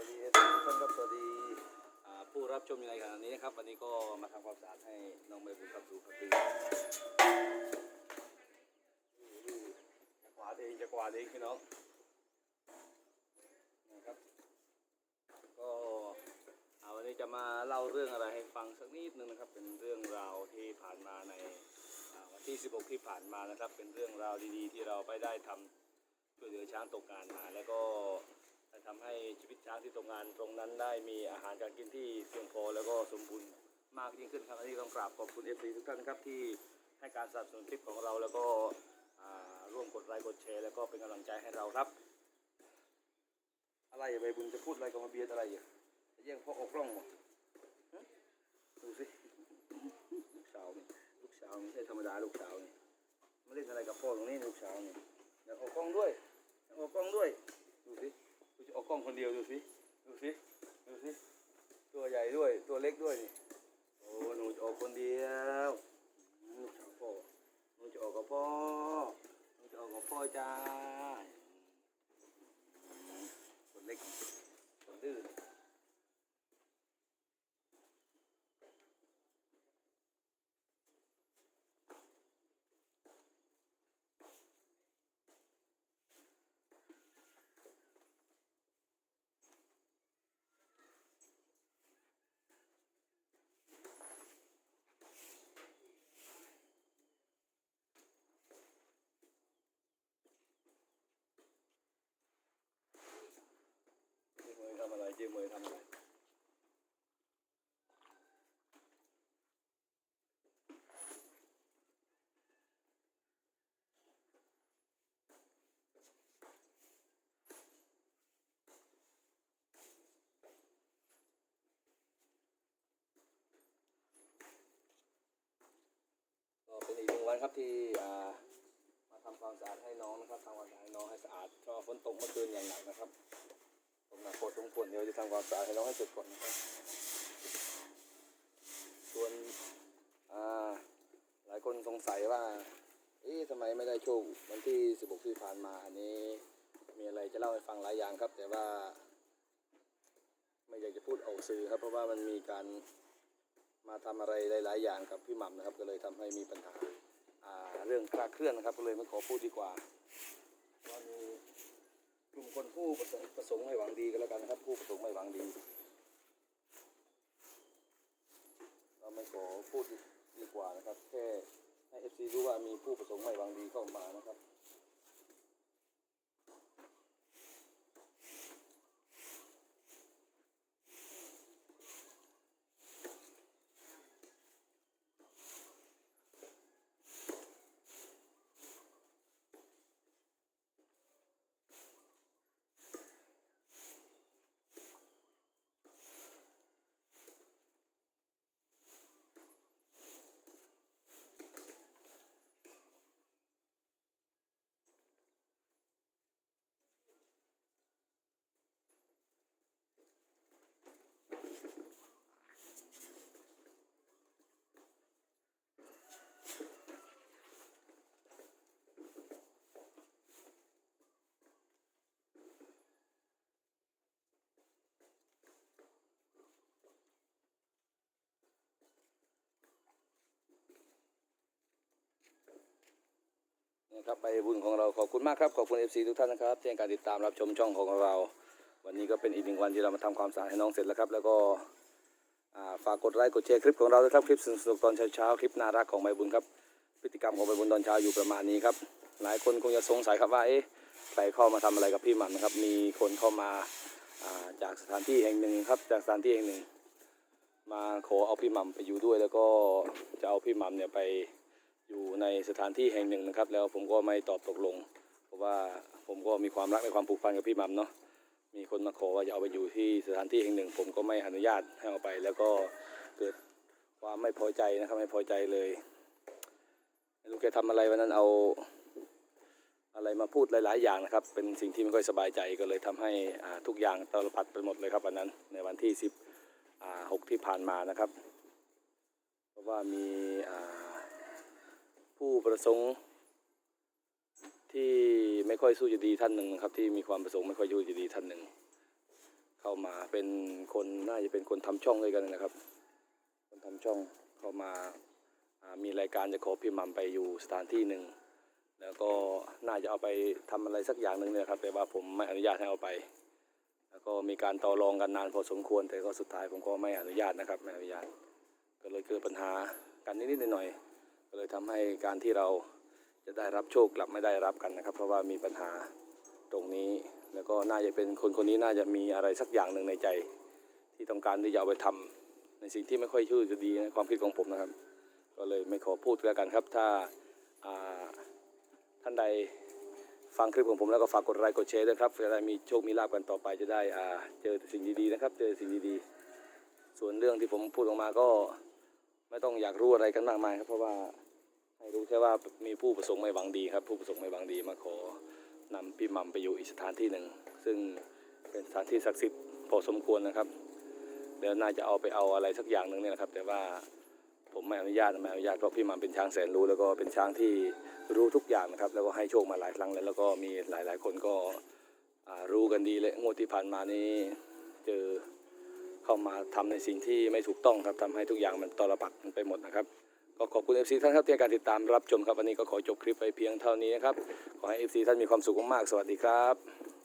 สวัสดีทุกคนครับชมอยู่ในขณะนี้นะครับ วันนี้ก็มาทำความสะอาดให้น้องใบบุญครับดูครับดูจะกวาดเองจะกวาดเองพี่น้องนะครับ ก็วันนี้จะมาเล่าเรื่องอะไรให้ฟังสักนิดนึงนะครับ เป็นเรื่องราวที่ผ่านมาในวันที่ 16 ที่ผ่านมานะครับ เป็นเรื่องราวดีๆ ที่เราไปได้ทำช่วยเหลือช้างตกงานมาแล้วก็ ทำให้ชีวิตช้างที่ตกงานตรงนั้นได้มีอาหารการกินที่เพียงพอแล้วก็สมบูรณ์มากยิ่งขึ้นครับอันนี้ต้องกราบขอบคุณเอฟซีทุกท่านครับที่ให้การสนับสนุนคลิปของเราแล้วก็ร่วมกดไลค์กดแชร์แล้วก็เป็นกำลังใจให้เราครับ อะไรอย่าไปบุญจะพูดอะไรกับมาเบียดอะไรอย่าแย่งพ่อออกกล้องหมดดูสิลูกสาวนี่ลูกสาวไม่ใช่ธรรมดาลูกสาวนี่มาเล่นอะไรกับพ่อตรงนี้ลูกสาวนี่อยากออกกล้องด้วยอยากออกกล้องด้วยดูสิ ออกกล้องคนเดียวดูสิ ดูสิ ดูสิ ตัวใหญ่ด้วย ตัวเล็กด้วยนี่โอ้หนูจะออกคนเดียวลูกสาวพ่อหนูจะออกกับพ่อหนูจะออกกับพ่อจ้าคนเล็กคนดื้อเจ๊เมยทำอะไรเจ๊เมยทำอะไรก็เป็นอีกหนึ่งวันครับที่มาทำความสะอาดให้น้องนะครับทำความสะอาดให้น้องให้สะอาดเพราะฝนตกเมื่อคืนอย่างหนักนะครับ หนักพอสมควรเดี๋ยวจะทำความสะอาดให้น้องให้เสร็จก่อนนะครับส่วนอ่าหลายคนสงสัยว่าเอ๊ะทำไมไม่ได้โชควันที่16ที่ผ่านมาอันนี้ มีอะไรจะเล่าให้ฟังหลายอย่างครับ แต่ว่า ไม่อยากจะพูดออกสื่อครับ เพราะว่ามันมีการมาทำอะไรหลาย ๆ อย่างกับพี่หม่ำนะครับ ก็เลยทำให้มีปัญหาอ่าเรื่องคลาดเคลื่อนนะครับ ก็เลยไม่ขอพูดดีกว่า ลุ่มคนผู้ประสงค์ประสงค์ไม่หวังดีกันแล้วกันนะครับ ผู้ประสงค์ไม่หวังดี เราไม่ขอพูดดีกว่านะครับ แค่ให้เอฟซีรู้ว่ามีผู้ประสงค์ไม่หวังดีเข้ามานะครับ นะครับใบบุญของเราขอบคุณมากครับ ขอบคุณเอฟซีทุกท่านนะครับที่ให้การติดตามรับชมช่องของเรา วันนี้ก็เป็นอีกหนึ่งวันที่เรามาทำความสะอาดให้น้องเสร็จแล้วครับ แล้วก็อ่าฝากกดไลค์กดแชร์คลิปของเราด้วยครับคลิปสนุกๆตอนเช้าๆคลิปน่ารักของใบบุญครับ พฤติกรรมของใบบุญตอนเช้าอยู่ประมาณนี้ครับ หลายคนคงจะสงสัยครับว่าเอ๊ะใครเข้ามาทำอะไรกับพี่หม่ำนะครับ มีคนเข้ามาอ่าจากสถานที่แห่งหนึ่งครับจากสถานที่แห่งหนึ่ง มาขอเอาพี่หม่ำไปอยู่ด้วยแล้วก็จะเอาพี่หม่ำเนี่ยไป อยู่ในสถานที่แห่งหนึ่งนะครับ แล้วผมก็ไม่ตอบตกลง เพราะว่าผมก็มีความรักในความผูกพันกับพี่มัมเนาะมีคนมาขอว่าจะเอาไปอยู่ที่สถานที่แห่งหนึ่ง ผมก็ไม่อนุญาตให้เอาไป แล้วก็เกิดความไม่พอใจนะครับไม่พอใจเลยไม่รู้แกทำอะไรวันนั้นเอาอะไรมาพูดหลาย ๆ อย่างนะครับ เป็นสิ่งที่ไม่ค่อยสบายใจก็เลยทำให้ทุกอย่างตลปัดไปหมดเลยครับวันนั้น ในวันที่สิบหกที่ผ่านมานะครับ เพราะว่ามีอ่า ผู้ประสงค์ ที่ไม่ค่อยสู้จะดีท่านหนึ่งนะครับ ที่มีความประสงค์ไม่ค่อยสู้จะดีท่านหนึ่ง เข้ามาเป็นคนน่าจะเป็นคนทำช่องด้วยกันนะครับ คนทำช่องเข้ามามีรายการจะขอพี่มัมไปอยู่สถานที่หนึ่งแล้วก็น่าจะเอาไปทำอะไรสักอย่างหนึ่งเนี่ยครับ แต่ว่าผมไม่อนุญาตให้เอาไป แล้วก็มีการต่อรองกันนานพอสมควร แต่ก็สุดท้ายผมก็ไม่อนุญาตนะครับ ไม่อนุญาต ก็เลยเกิดปัญหากันนิดๆหน่อยๆ ก็เลยทำให้การที่เราจะได้รับโชคกลับไม่ได้รับกันนะครับ เพราะว่ามีปัญหาตรงนี้ แล้วก็น่าจะเป็นคนคนนี้น่าจะมีอะไรสักอย่างหนึ่งในใจ ที่ต้องการที่จะเอาไปทำในสิ่งที่ไม่ค่อยชื่อจะดีในความคิดของผมนะครับ ก็เลยไม่ขอพูดแล้วกันครับ ถ้าาท่านใดฟังคลิปของผมแล้วก็ฝากกดไลค์กดแชร์ด้วยครับจะได้มีโชคมีลาบกันต่อไปจะได้เจอสิ่งดีๆนะครับ เจอสิ่งดีๆ ส่วนเรื่องที่ผมพูดออกมาก็ไม่ต้องอยากรู้อะไรกันมากมายครับเพราะว่า ให้รู้แค่ว่ามีผู้ประสงค์ไม่หวังดีครับ ผู้ประสงค์ไม่หวังดีมาขอนำพี่มัมไปอยู่อีกสถานที่หนึ่ง ซึ่งเป็นสถานที่ศักดิ์สิทธิ์พอสมควรนะครับเดี๋ยวน่าจะเอาไปเอาอะไรสักอย่างหนึ่งเนี่ยนะครับ แต่ว่าผมไม่อนุญาตไม่อนุญาตเพราะพี่มัมเป็นช้างแสนรู้แล้วก็เป็นช้างที่รู้ทุกอย่างนะครับ แล้วก็ให้โชคมาหลายครั้งแล้วแล้วก็มีหลาย ๆ คนก็รู้กันดีเลยงวดที่ผ่านมานี้เจอเข้ามาทำในสิ่งที่ไม่ถูกต้องครับทำให้ทุกอย่างมันตลปัดไปหมดนะครับ ก็ขอบคุณ FC ท่านครับที่ให้การติดตามรับชมครับวันนี้ก็ขอจบคลิปไปเพียงเท่านี้นะครับ ขอให้ FC ท่านมีความสุขมากๆสวัสดีครับ